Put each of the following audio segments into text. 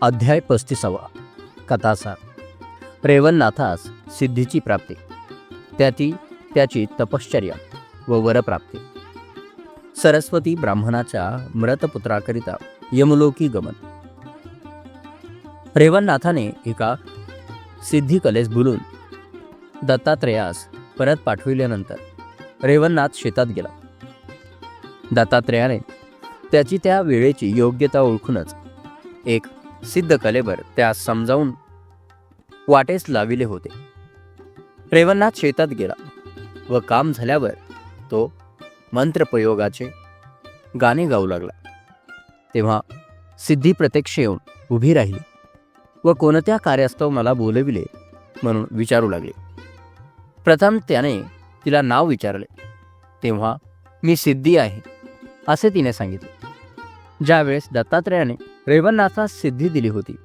अध्याय पस्तीसावा. कथासार रेवणनाथास सिद्धीची प्राप्ती. त्याती त्याची तपश्चर्या व वरप्राप्ती. सरस्वती ब्राह्मणाच्या मृतपुत्राकरिता यमलोकी गमन. रेवणनाथाने एका सिद्धी कलेस बोलून दत्तात्रेयास परत पाठविल्यानंतर रेवणनाथ शेतात गेला. दत्तात्रेयाने त्याची त्या वेळेची योग्यता ओळखूनच एक सिद्ध कलेवर त्यास समजावून वाटेस लाविले होते. रेवणनाथ शेतात गेला व काम झाल्यावर तो मंत्रप्रयोगाचे गाणे गाऊ लागला. तेव्हा सिद्धी प्रत्यक्ष येऊन उभी राहिली व कोणत्या कार्यास्तव मला बोलविले म्हणून विचारू लागले. प्रथम त्याने तिला नाव विचारले. तेव्हा मी सिद्धी आहे असे तिने सांगितले. ज्यावेळेस दत्तात्रेयाने रेवन्नाथास सिद्धी दिली होती.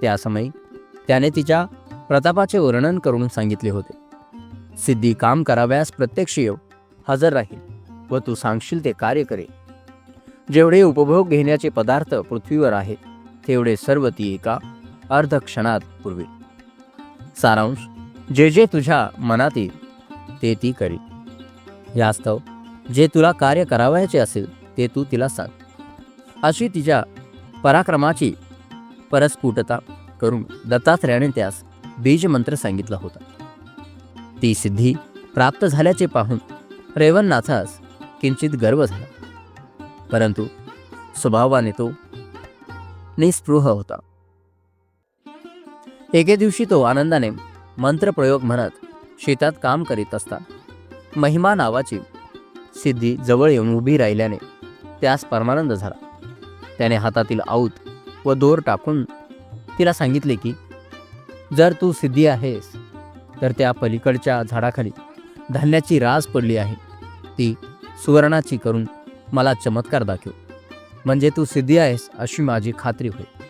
त्यासमयी त्याने तिच्या प्रतापाचे वर्णन करून सांगितले होते. सिद्धी काम कराव्यास प्रत्यक्ष येऊ हजर राहील व तू सांगशील ते कार्य करे जेवढे उपभोग घेण्याचे पदार्थ पृथ्वीवर आहेत तेवढे सर्व ती एका अर्ध क्षणात सारांश जे जे तुझ्या मनात येईल ते ती करी यास्तव जे तुला कार्य करावयाचे असेल ते तू तिला सांग. अशी तिच्या पराक्रमाची परस्फुटता करून दत्तात्रेयाने त्यास बीजमंत्र सांगितला होता. ती सिद्धी प्राप्त झाल्याचे पाहून रेवणनाथास किंचित गर्व झाला. परंतु स्वभावाने तो निस्पृह होता. एके दिवशी तो आनंदाने मंत्रप्रयोग म्हणत शेतात काम करीत असता महिमा नावाची सिद्धी जवळ येऊन उभी राहिल्याने त्यास परमानंद झाला. त्याने हातातील आऊत व दोर टाकून तिला सांगितले की जर तू सिद्धी आहेस तर त्या पलीकडच्या झाडाखाली धान्याची रास पडली आहे. ती सुवर्णाची करून मला चमत्कार दाखव. म्हणजे तू सिद्धी आहेस अशी माझी खात्री होईल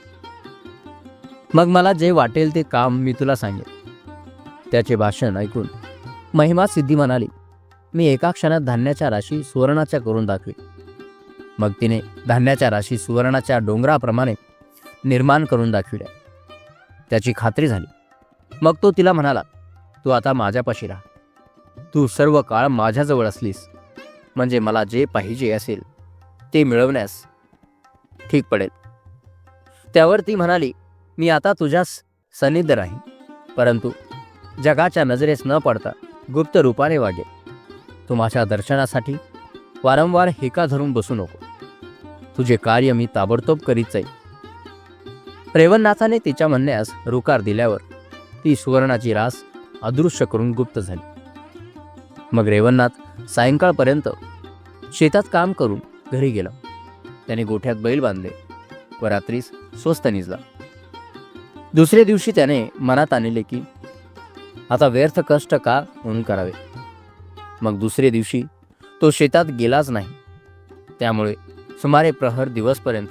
मग मला जे वाटेल ते काम मी तुला सांगेन. त्याचे भाषण ऐकून महिमा सिद्धी म्हणाली मी एका क्षणात धान्याच्या राशी सुवर्णाच्या करून दाखवी मग तिने धान्याच्या राशी सुवर्णाच्या डोंगराप्रमाणे निर्माण करून दाखविल्या. त्याची खात्री झाली. मग तो तिला म्हणाला तू आता माझ्यापाशी राहा. तू सर्व काळ माझ्याजवळ असलीस. म्हणजे मला जे पाहिजे असेल ते मिळवण्यास ठीक पडेल. त्यावर ती म्हणाली मी आता तुझ्यास सन्निध राहीन. परंतु जगाच्या नजरेस न पडता गुप्त रूपाने वागेल तू माझ्या दर्शनासाठी वारंवार हेका धरून बसू नको. तुझे कार्य मी ताबडतोब करीत जाईल रेवणनाथाने तिच्या म्हणण्यास रुकार दिल्यावर ती सुवर्णाची रास अदृश्य करून गुप्त झाली. मग रेवणनाथ सायंकाळपर्यंत शेतात काम करून घरी गेला. त्याने गोठ्यात बैल बांधले व रात्रीस स्वस्त निजला. दुसऱ्या दिवशी त्याने मनात आणले की आता व्यर्थ कष्ट का म्हणून करावे? मग दुसऱ्या दिवशी तो शेतात गेलाच नाही. त्यामुळे सुमारे प्रहर दिवसपर्यंत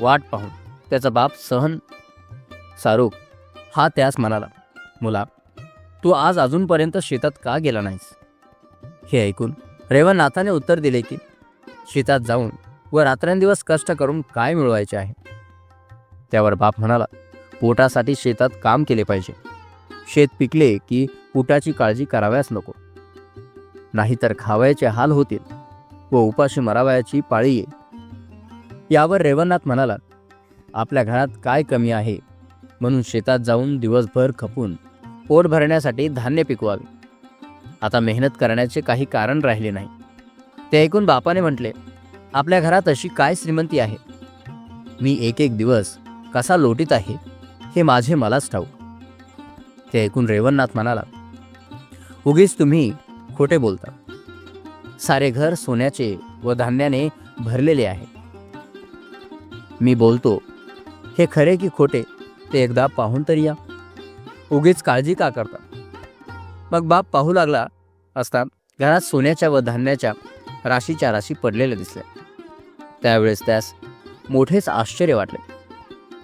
वाट पाहून त्याचा बाप सहन सारूक हा त्यास म्हणाला मुला तू आज अजूनपर्यंत शेतात का गेला नाहीस? हे ऐकून रेवनाथाने उत्तर दिले की शेतात जाऊन व रात्रंदिवस कष्ट करून काय मिळवायचे आहे? त्यावर बाप म्हणाला पोटासाठी शेतात काम केले पाहिजे. शेत पिकले की पोटाची काळजी कराव्यास नको. नाहीतर खावायचे हाल होतील व उपाशी मरावयाची पाळी येईल. यावर रेवणनाथ म्हणाला आपल्या घरात काय कमी आहे? म्हणून शेतात जाऊन दिवसभर खपून पोट भरण्यासाठी धान्य पिकवावे. आता मेहनत करण्याचे काही कारण राहिले नाही. ते ऐकून बापाने म्हटले आपल्या घरात अशी काय श्रीमंती आहे? मी एक एक दिवस कसा लोटीत आहे हे माझे मलाच ठाऊक. ते ऐकून रेवणनाथ म्हणाला उगीच तुम्ही खोटे बोलता सारे घर सोन्याचे व धान्याने भरलेले आहे. मी बोलतो हे खरे की खोटे ते एकदा पाहून तरी या. उगीच काळजी का करता? मग बाप पाहू लागला असता घरात सोन्याच्या व धान्याच्या राशीच्या राशी पडलेल्या दिसल्या. त्यावेळेस त्यास मोठेच आश्चर्य वाटले.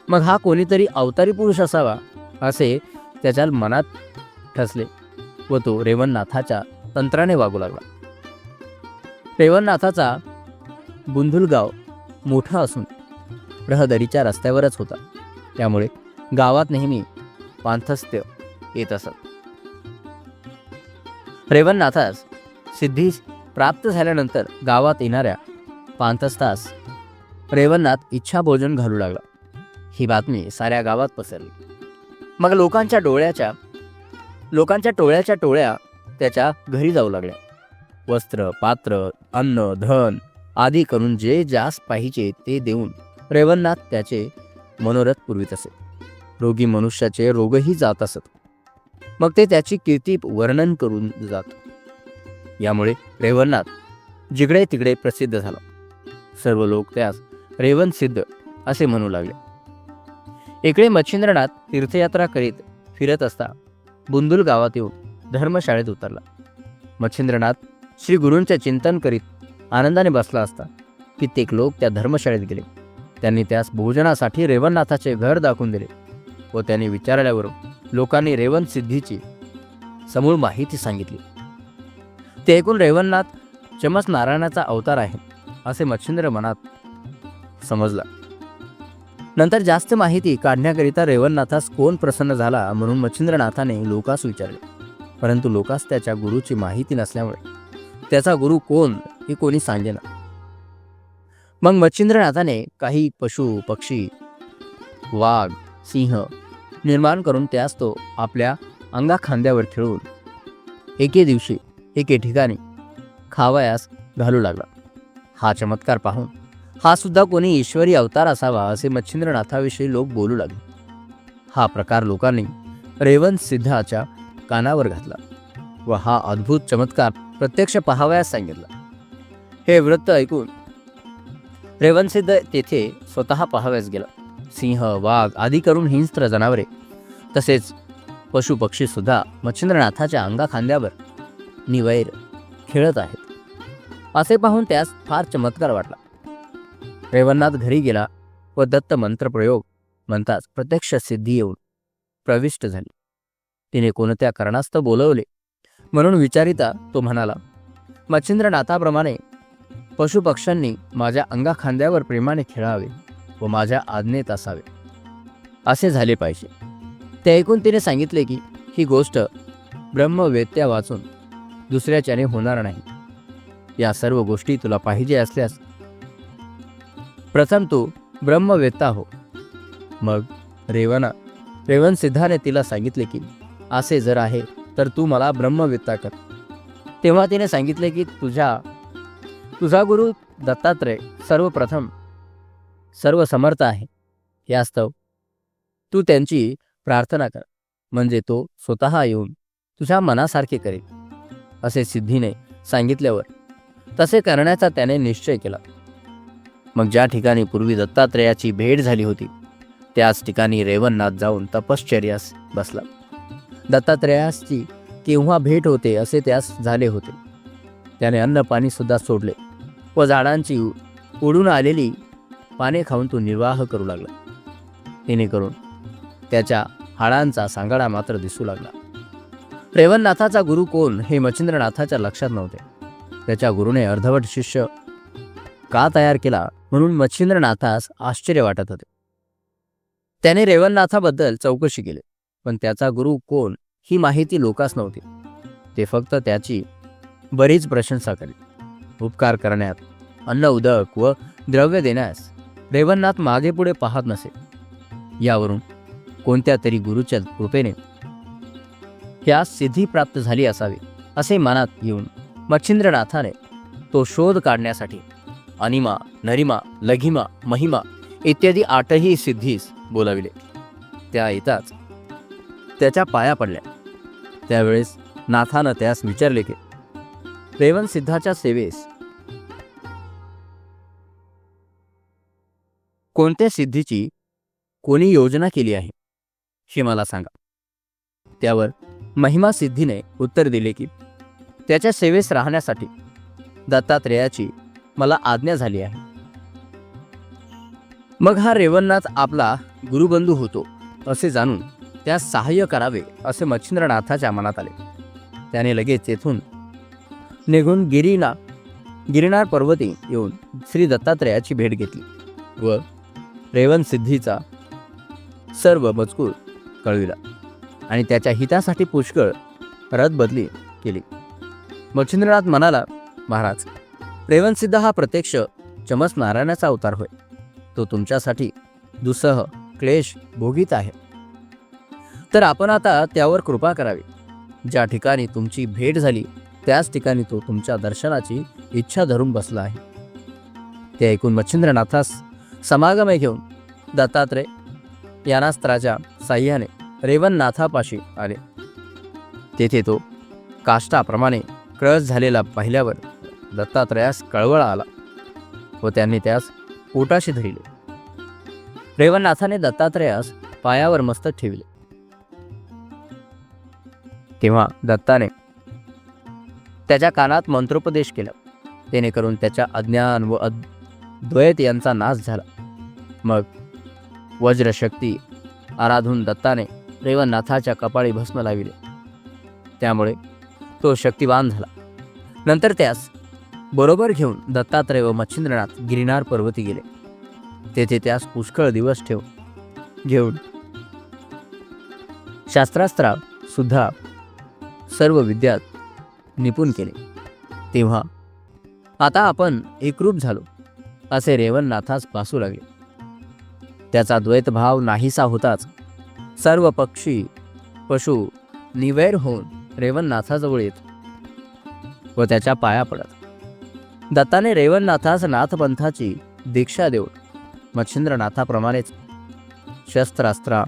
मग हा कोणीतरी अवतारी पुरुष असावा असे त्याच्या मनात ठसले व तो रेवणनाथाच्या तंत्राने वागू लागला. रेवणनाथाचा बुंधुलगाव मोठा असून रहदारीच्या रस्त्यावरच होता. त्यामुळे गावात नेहमी पांथस्त्य येत असत. रेवणनाथास सिद्धी प्राप्त झाल्यानंतर गावात येणाऱ्या पांथस्तास रेवणनाथ इच्छा भोजन घालू लागला. ही बातमी साऱ्या गावात पसरली. मग लोकांच्या डोळ्याच्या लोकांच्या टोळ्याच्या टोळ्या त्याच्या घरी जाऊ लागल्या. वस्त्र पात्र अन्न धन आदी करून जे जास पाहिजे ते देऊन रेवणनाथ त्याचे मनोरथ पुरवित असे. रोगी मनुष्याचे रोगही जात असत. मग ते त्याची कीर्ती वर्णन करून जात. यामुळे रेवणनाथ जिकडे तिकडे प्रसिद्ध झाला. सर्व लोक त्यास रेवण सिद्ध असे म्हणू लागले. इकडे मच्छिंद्रनाथ तीर्थयात्रा करीत फिरत असता बुंदुल गावात येऊन धर्मशाळेत उतरला. मच्छिंद्रनाथ श्री गुरूंचे चिंतन करीत आनंदाने बसला असता. कित्येक लोक त्या धर्मशाळेत गेले. त्यांनी त्यास भोजनासाठी रेवणनाथाचे घर दाखवून दिले व त्यांनी विचारल्यावर लोकांनी रेवण सिद्धीची समूळ माहिती सांगितली. ते ऐकून रेवणनाथ चमस नारायणाचा अवतार आहे असे मच्छिंद्र मनात समजला. नंतर जास्त माहिती काढण्याकरिता रेवणनाथास कोण प्रसन्न झाला? म्हणून मच्छिंद्रनाथाने लोकास विचारले. परंतु लोकास त्याच्या गुरुची माहिती नसल्यामुळे त्याचा गुरु कोण हे कोणी सांगेना मग मच्छिंद्रनाथाने काही पशु पक्षी वाघ सिंह निर्माण करून त्यास तो आपल्या अंगा खांद्यावर एके दिवशी एके ठिकाणी खावयास घालू लागला. हा चमत्कार पाहून हा सुद्धा कोणी ईश्वरी अवतार असावा असे मच्छिंद्रनाथाविषयी लोक बोलू लागले. हा प्रकार लोकांनी रेवंत सिद्धाच्या कानावर घातला व हा अद्भुत चमत्कार प्रत्यक्ष पाहावयास सांगितला. हे वृत्त ऐकून रेवणसिद्ध तेथे स्वतः पाहावयास गेला. सिंह वाघ आदी करून हिंस्त्र जनावरे तसेच पशुपक्षीसुद्धा मच्छिंद्रनाथाच्या अंगा खांद्यावर निवैर खेळत आहेत. असे पाहून त्यास फार चमत्कार वाटला. रेवणनाथ घरी गेला व दत्त मंत्रप्रयोग म्हणताच प्रत्यक्ष सिद्धी येऊन प्रविष्ट झाली. तिने कोणत्या कारणास्तव बोलवले? म्हणून विचारिता तो म्हणाला मच्छिंद्रनाथाप्रमाणे पशुपक्ष्यांनी माझ्या अंगाखांद्यावर प्रेमाने खेळावे व माझ्या आज्ञेत असावे. असे झाले पाहिजे. ते ऐकून तिने सांगितले की ही गोष्ट ब्रह्मवेत्या वाचून दुसऱ्याच्याने होणार नाही. या सर्व गोष्टी तुला पाहिजे असल्यास प्रथम तू ब्रह्मवेत्ता हो. मग रेवना रेवन सिद्धाने तिला सांगितले की असे जर आहे तर तू मला ब्रह्मविद्ता कर. तेव्हा तिने सांगितले की तुझ्या तुझा गुरु दत्तात्रय सर्वप्रथम सर्व समर्थ आहे यास्तव तू त्यांची प्रार्थना कर. म्हणजे तो स्वतः येऊन तुझ्या मनासारखे करेल. असे सिद्धीने सांगितल्यावर तसे करण्याचा त्याने निश्चय केला. मग ज्या ठिकाणी पूर्वी दत्तात्रयाची भेट झाली होती त्याच ठिकाणी रेवणनाथ जाऊन तपश्चर्यास बसला. दत्तात्रयासची केव्हा भेट होते असे त्यास झाले होते. त्याने अन्न सोडले व झाडांची उडून आलेली पाने खाऊन तो निर्वाह करू लागला. जेणेकरून त्याच्या हाडांचा सांगाडा मात्र दिसू लागला. रेवणनाथाचा गुरु कोण हे मच्छिंद्रनाथाच्या लक्षात नव्हते. त्याच्या गुरुने अर्धवट शिष्य का तयार केला म्हणून मच्छिंद्रनाथास आश्चर्य वाटत होते. त्याने रेवणनाथाबद्दल चौकशी केली. पण त्याचा गुरु कोण ही माहिती लोकास नव्हती. ते फक्त त्याची बरीच प्रशंसा करी उपकार करण्यात अन्न उदक व द्रव्य देण्यास रेवणनाथ मागे पुढे पाहत नसे. यावरून कोणत्या तरी गुरुच्या कृपेने ह्या सिद्धी प्राप्त झाली असावी असे मनात येऊन मच्छिंद्रनाथाने तो शोध काढण्यासाठी अनिमा नरिमा लघिमा महिमा इत्यादी आठही सिद्धीस बोलाविले. त्या येताच त्याच्या पाया पडल्या. त्यावेळेस नाथानं त्यास विचारले की रेवन सिद्धाच्या सेवेस कोणत्या सिद्धीची कोणी योजना केली आहे हे मला सांगा. त्यावर महिमा सिद्धीने उत्तर दिले की त्याच्या सेवेस राहण्यासाठी दत्तात्रेयाची मला आज्ञा झाली आहे. मग हा रेवणनाथ आपला गुरुबंधू होतो असे जाणून त्यास सहाय्य करावे असे मच्छिंद्रनाथाच्या मनात आले. त्याने लगेच तेथून निघून गिरीना गिरिनार पर्वती येऊन श्री दत्तात्रेयाची भेट घेतली व रेवनसिद्धीचा सर्व मजकूर कळविला आणि त्याच्या हितासाठी पुष्कळ रदबदली केली. मच्छिंद्रनाथ म्हणाला महाराज रेवणसिद्ध हा प्रत्यक्ष चमस नारायणाचा अवतार होय. तो तुमच्यासाठी दुसह क्लेश भोगीत आहे. तर आपण आता त्यावर कृपा करावी. ज्या ठिकाणी तुमची भेट झाली त्याच ठिकाणी तो तुमच्या दर्शनाची इच्छा धरून बसला आहे. ते ऐकून मच्छिंद्रनाथास समागमय घेऊन दत्तात्रय यानास्त्राच्या साह्याने रेवणनाथापाशी आले. तेथे तो काष्टाप्रमाणे कळस झालेला पाहिल्यावर दत्तात्रयास कळवळ आला व त्यांनी त्यास पोटाशी धरिले. रेवणनाथाने दत्तात्रयास पायावर मस्तक ठेवले. तेव्हा दत्ताने त्याच्या कानात मंत्रोपदेश केला. जेणेकरून त्याच्या अज्ञान व अद द्वैत यांचा नाश झाला. मग वज्रशक्ती आराधून दत्ताने रेवणनाथाच्या कपाळी भस्म लाविले. त्यामुळे तो शक्तिवान झाला. नंतर त्यास बरोबर घेऊन दत्तात्रय व मच्छिंद्रनाथ गिरिनार पर्वती गेले. तेथे त्यास पुष्कळ दिवस ठेव घेऊन शास्त्रास्त्रा सुद्धा सर्व विद्यात निपुण केले. तेव्हा आता आपण एकरूप झालो असे रेवणनाथास भासू लागले. त्याचा द्वैतभाव नाहीसा होताच सर्व पक्षी पशु निवैर होऊन रेवणनाथाजवळ येत व त्याच्या पाया पडत. दत्ताने रेवणनाथास नाथपंथाची दीक्षा देऊन मच्छिंद्रनाथाप्रमाणेच शस्त्रास्त्रा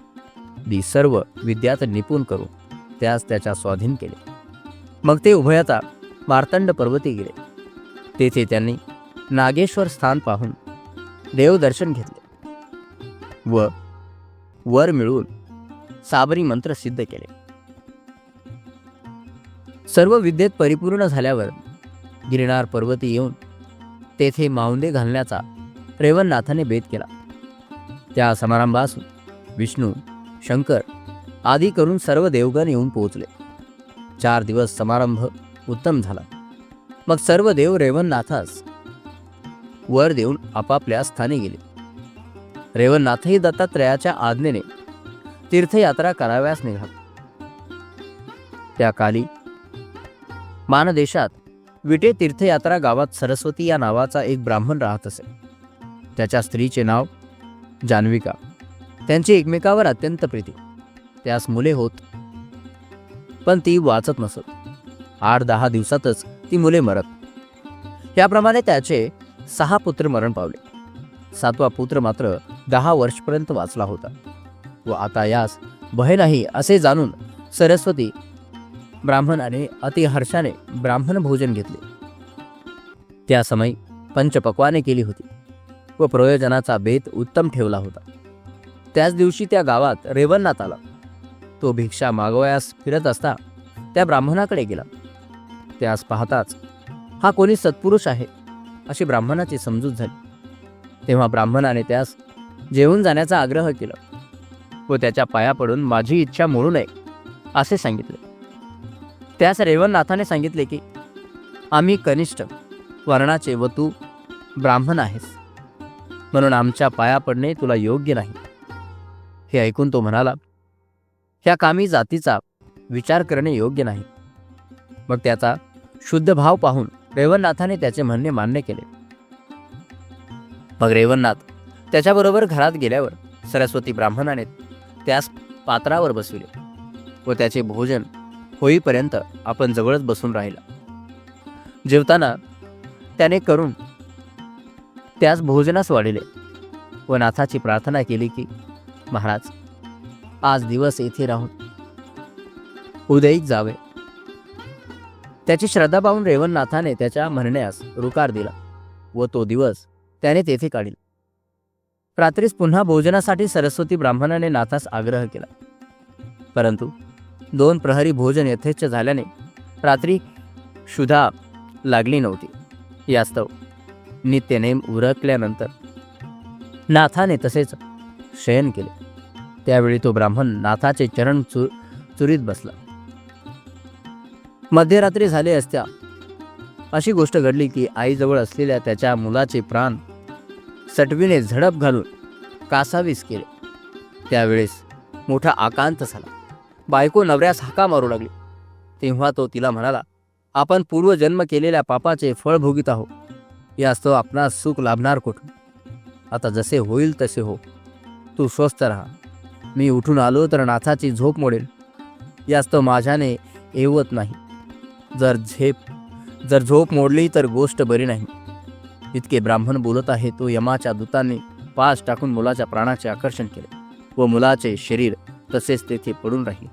दी सर्व विद्यात निपुण करू. त्यास त्याच्या स्वाधीन केले. मग ते उभयता मार्तंड पर्वती गेले. तेथे त्यांनी नागेश्वर स्थान पाहून देवदर्शन घेतले व वर मिळवून साबरी मंत्र सिद्ध केले. सर्व विद्येत परिपूर्ण झाल्यावर गिरणार पर्वती येऊन तेथे मावंदे घालण्याचा रेवणनाथाने बेत केला. त्या समारंभास विष्णू शंकर आदी करून सर्व देवगण येऊन पोहोचले. चार दिवस समारंभ उत्तम झाला. मग सर्व देव रेवणनाथास वर देऊन आपापल्या स्थानी गेले. रेवणनाथही दत्तात्रयाच्या आज्ञेने तीर्थयात्रा कराव्यास निघाला. त्या काली मानदेशात विटे तीर्थयात्रा गावात सरस्वती या नावाचा एक ब्राह्मण राहत असे. त्याच्या स्त्रीचे नाव जान्विका. त्यांची एकमेकावर अत्यंत प्रीती. त्यास मुले होत. पण ती वाचत नसत. आठ दहा दिवसातच ती मुले मरत. याप्रमाणे त्याचे सहा पुत्र मरण पावले. सातवा पुत्र मात्र दहा वर्षपर्यंत वाचला होता. व आता यास भय नाही असे जाणून सरस्वती ब्राह्मणाने अतिहर्षाने ब्राह्मण भोजन घेतले. त्या समयी पंचपक्वाने केली होती व प्रयोजनाचा बेत उत्तम ठेवला होता. त्याच दिवशी त्या गावात रेवणनाथ आला. तो भिक्षा मागवयास फिरत असता त्या ब्राह्मणाकडे गेला. त्यास पाहताच हा कोणी सत्पुरुष आहे? अशी ब्राह्मणाची समजूत झाली. तेव्हा ब्राह्मणाने त्यास जेवून जाण्याचा आग्रह केला. व त्याच्या पाया पडून माझी इच्छा मोडू नये असे सांगितले. त्यास रेवणनाथाने सांगितले की आम्ही कनिष्ठ वर्णाचे व तू ब्राह्मण आहेस. म्हणून आमच्या पाया पडणे तुला योग्य नाही. हे ऐकून तो म्हणाला ह्या कामी जातीचा विचार करणे योग्य नाही. मग त्याचा शुद्ध भाव पाहून रेवणनाथाने त्याचे म्हणणे मान्य केले. मग रेवणनाथ त्याच्याबरोबर घरात गेल्यावर सरस्वती ब्राह्मणाने त्यास पात्रावर बसविले व त्याचे भोजन होईपर्यंत आपण जवळच बसून राहिला. जेवताना त्याने करून त्यास भोजनास वाढिले व नाथाची प्रार्थना केली की महाराज आज दिवस येथे राहून. उदयीत जावे. त्याची श्रद्धा पाहून रेवणनाथाने त्याच्या म्हणण्यास रुकार दिला व तो दिवस त्याने तेथे काढील. रात्रीस पुन्हा भोजनासाठी सरस्वती ब्राह्मणाने नाथास आग्रह केला. परंतु दोन प्रहरी भोजन यथेच्छ झाल्याने रात्री क्षुधा लागली नव्हती. यास्तव नित्यनेम उरकल्यानंतर नाथाने तसेच शयन केले. त्यावेळी तो ब्राह्मण नाथाचे चरण चु चुरीत बसला. मध्यरात्री झाले असत्या. अशी गोष्ट घडली की आईजवळ असलेल्या त्याच्या मुलाचे प्राण सटवीने झडप घालून कासावीस केले. त्यावेळेस मोठा आकांत झाला. बायको नवऱ्यास हाका मारू लागली. तेव्हा तो तिला म्हणाला आपण पूर्वजन्म केलेल्या पापाचे फळ भोगीत आहोत. यास्तव आपणास सुख लाभणार कुठून? आता जसे होईल तसे हो. तू स्वस्थ राहा. मी उठून आलो तर नाथाची झोप मोडेल. यास्तव माझ्याने येवत नाही. जर झेप जर झोप मोडली तर गोष्ट बरी नाही. इतके ब्राह्मण बोलत आहे तो यमाच्या दूताने पास टाकून मुलाच्या प्राणाचे आकर्षण केले व मुलाचे शरीर तसेच तेथे पडून राहिले.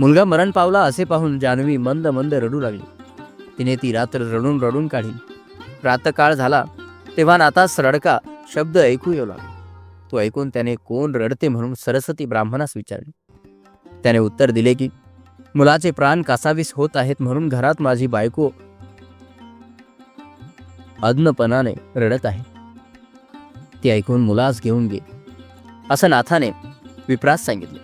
मुलगा मरण पावला असे पाहून जान्हवी मंद मंद रडू लागली. तिने ती रात्र रडून रडून काढली. प्रातकाळ झाला तेव्हा नाथास रडका शब्द ऐकू येऊ लागला. तो ऐकून त्याने कोण रडते म्हणून सरस्वती ब्राह्मणास विचारले. त्याने उत्तर दिले की मुलाचे प्राण कासावीस होत आहेत म्हणून घरात माझी बायको अज्ञपणाने रडत आहे. ती ऐकून मुलास घेऊन गे असं नाथाने विप्रास सांगितले.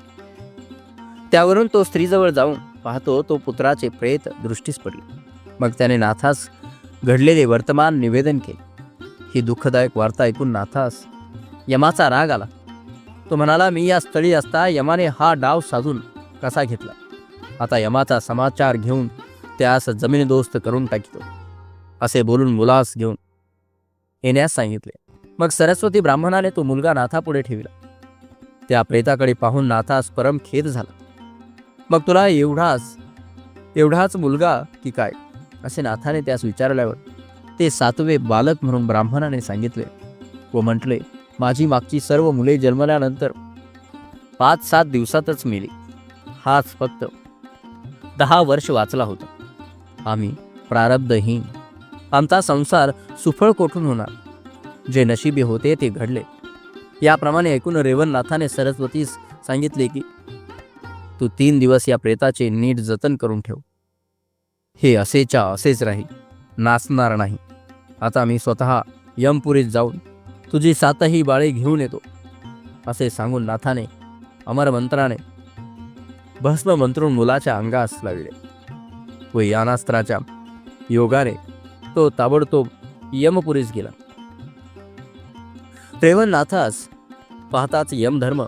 त्यावरून तो स्त्रीजवळ जाऊन पाहतो तो पुत्राचे प्रेत दृष्टीस पडले. मग त्याने नाथास घडलेले वर्तमान निवेदन केले. ही दुःखदायक वार्ता ऐकून नाथास यमाचा राग आला. तो म्हणाला मी या स्थळी असता यमाने हा डाव साधून कसा घेतला? आता यमाचा समाचार घेऊन त्यास जमीनदोस्त करून टाकितो. असे बोलून मुलास घेऊन येण्यास सांगितले. मग सरस्वती ब्राह्मणाने तो मुलगा नाथापुढे ठेविला. त्या प्रेताकडे पाहून नाथास परम खेद झाला. मग तुला एवढाच एवढाच मुलगा की काय? असे नाथाने त्यास विचारल्यावर ते सातवे बालक म्हणून ब्राह्मणाने सांगितले. व म्हटले माझी मागची सर्व मुले जन्मल्यानंतर पाच सात दिवसातच मेली. हाच फक्त दहा वर्ष वाचला होता. आम्ही प्रारब्धहीन. आमचा संसार सुफळ कोठून होणार? जे नशिबी होते ते घडले. याप्रमाणे ऐकून रेवणनाथाने सरस्वतीस सांगितले की तू तीन दिवस या प्रेताचे नीट जतन करून ठेव. हे असेच्या असेच राहील. नाचणार नाही. आता मी स्वतः यमपुरीत जाऊन तुझी सातही बाळे घेऊन येतो असे सांगून नाथाने अमर मंत्राने भस्म मंत्रून मुलाच्या अंगास लावले व यानास्त्राच्या योगाने तो ताबडतोब यमपुरीस गेला. रेवणनाथास पाहताच यमधर्म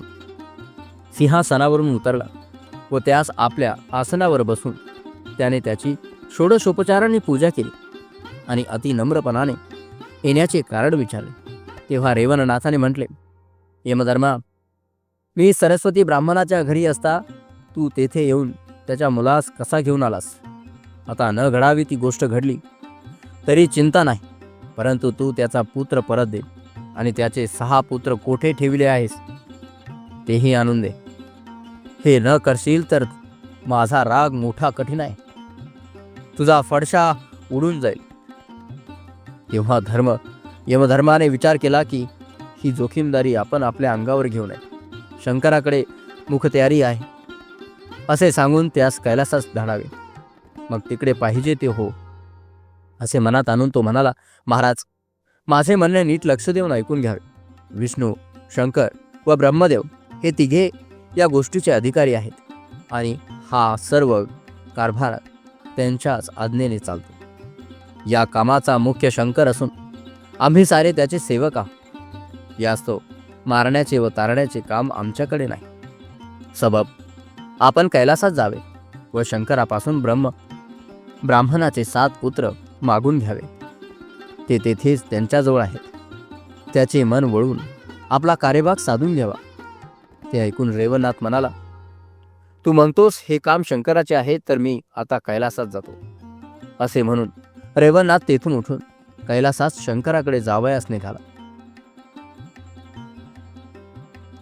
सिंहासनावरून उतरला व त्यास आपल्या आसनावर बसून त्याने त्याची षोडशोपचाराने पूजा केली आणि अतिनम्रपणाने येण्याचे कारण विचारले. तेव्हा रेवणनाथाने म्हटले यमधर्मा मी सरस्वती ब्राह्मणाच्या घरी असता तू तेथे येऊन त्याच्या मुलास कसा घेऊन आलास? आता न घडावी ती गोष्ट घडली तरी चिंता नाही परंतु तू त्याचा पुत्र परत दे आणि त्याचे सहा पुत्र कोठे ठेविले आहेस तेही आणून दे. हे न करशील तर माझा राग मोठा कठीण आहे. तुझा फडशा उडून जाईल. तेव्हा धर्म यमधर्माने विचार केला की ही जोखीमदारी आपण आपल्या अंगावर घेऊ नये. शंकराकडे मुखतयारी आहे. असे सांगून त्यास कैलासास धाडावे. मग तिकडे पाहिजे ते हो. असे मनात आणून तो म्हणाला महाराज माझे म्हणणे नीट लक्ष देऊन ऐकून घ्यावे. विष्णू शंकर व ब्रह्मदेव हे तिघे या गोष्टीचे अधिकारी आहेत आणि हा सर्व कारभार त्यांच्याच आज्ञेने चालतो. या कामाचा मुख्य शंकर असून आम्ही सारे त्याचे सेवक आहोत. यास्तव मारण्याचे व तारण्याचे काम आमच्याकडे नाही. सबब आपण कैलासात जावे व शंकरापासून ब्रह्म ब्राह्मणाचे सात पुत्र मागून घ्यावे. ते तेथेच त्यांच्याजवळ आहेत. त्याचे मन वळून आपला कार्यभाग साधून घ्यावा. ते ऐकून रेवनाथ म्हणाला तू म्हणतोस हे काम शंकराचे आहे तर मी आता कैलासात जातो. असे म्हणून रेवनाथ तेथून उठून कैलासात शंकराकडे जावयास निघाला.